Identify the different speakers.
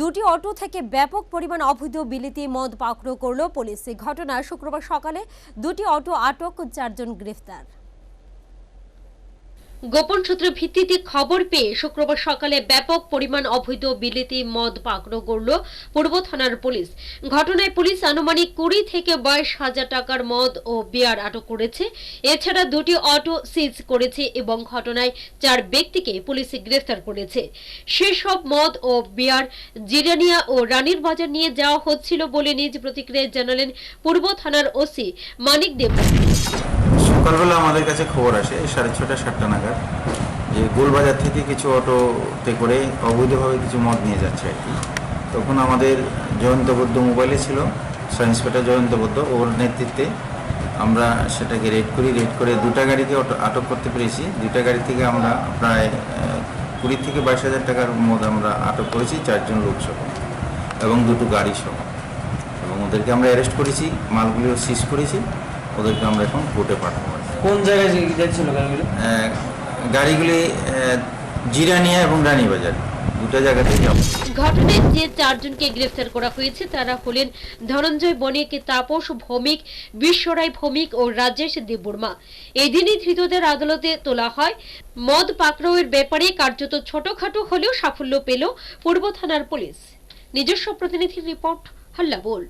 Speaker 1: দুটি অটো থেকে ব্যাপক পরিমাণ অবৈধ বিলিতি মদ পাকড়ো করল পুলিশ। ঘটনা শুক্রবার সকালে দুটি অটো আটক চারজন গ্রেফতার।
Speaker 2: গোপন সূত্রে ভিত্তিতে খবর পেয়ে শুক্রবার সকালে ব্যাপক পরিমাণ অবৈধ বিলিতি, মদ, পাকড়ো করল পূর্ব থানার পুলিশ। ঘটনায় পুলিশ আনুমানিক কুড়ি থেকে বাইশ হাজার টাকার মদ ও বিয়ার আটক করেছে। এছাড়া দুটি অটো সিজ করেছে এবং ঘটনায় চার ব্যক্তিকে পুলিশ গ্রেফতার করেছে। সেসব মদ ও বিয়ার জিরানিয়া ও রানীর বাজার নিয়ে যাওয়া হচ্ছিল বলে নিজ প্রতিক্রিয়ায় জানালেন পূর্ব থানার ওসি মানিক দেব।
Speaker 3: সকালবেলা আমাদের কাছে খবর আসে, সাড়ে ছটা সাতটা নাগাদ, যে গোলবাজার থেকে কিছু অটোতে করে অবৈধভাবে কিছু মদ নিয়ে যাচ্ছে আর কি। তখন আমাদের জয়ন্ত বৌদ্ধ মোবাইলে ছিল, সায়েন্স ইন্সপেক্টর জয়ন্ত বৌদ্ধ ওর নেতৃত্বে আমরা সেটাকে রেড করি, রেড করে দুটা গাড়িকে আটক করতে পেরেছি। দুটা গাড়ি থেকে আমরা প্রায় কুড়ি থেকে বাইশ হাজার টাকার মদ আমরা আটক করেছি, চারজন লোক সহ, এবং দুটো গাড়ি সহ। এবং ওদেরকে আমরা অ্যারেস্ট করেছি মালগুলিও সিজ করেছি। ওদেরকে আমরা এখন কোর্টে পাঠাবো
Speaker 4: কোন জায়গায় যাচ্ছিল গাড়িগুলো?
Speaker 3: গাড়িগুলি জিরানিয়া এবং রানীবাজার। দুটো জায়গাতেই যাব।
Speaker 2: ঘটনায় যে চারজনকে গ্রেফতার করা হয়েছে তারা হলেন ধনঞ্জয় বণিক তাপস ভৌমিক বিশ্বরায় ভৌমিক ও রাজেশ দেববর্মা। এদিনই ধৃতদের আদালতে তোলা হয়। মদ পাকড়াওয়ের ব্যাপারে কার্যত ছোটখাটো হলেও সাফল্য পেল পূর্ব থানার পুলিশ। নিজস্ব প্রতিনিধির রিপোর্ট হাল্লা বল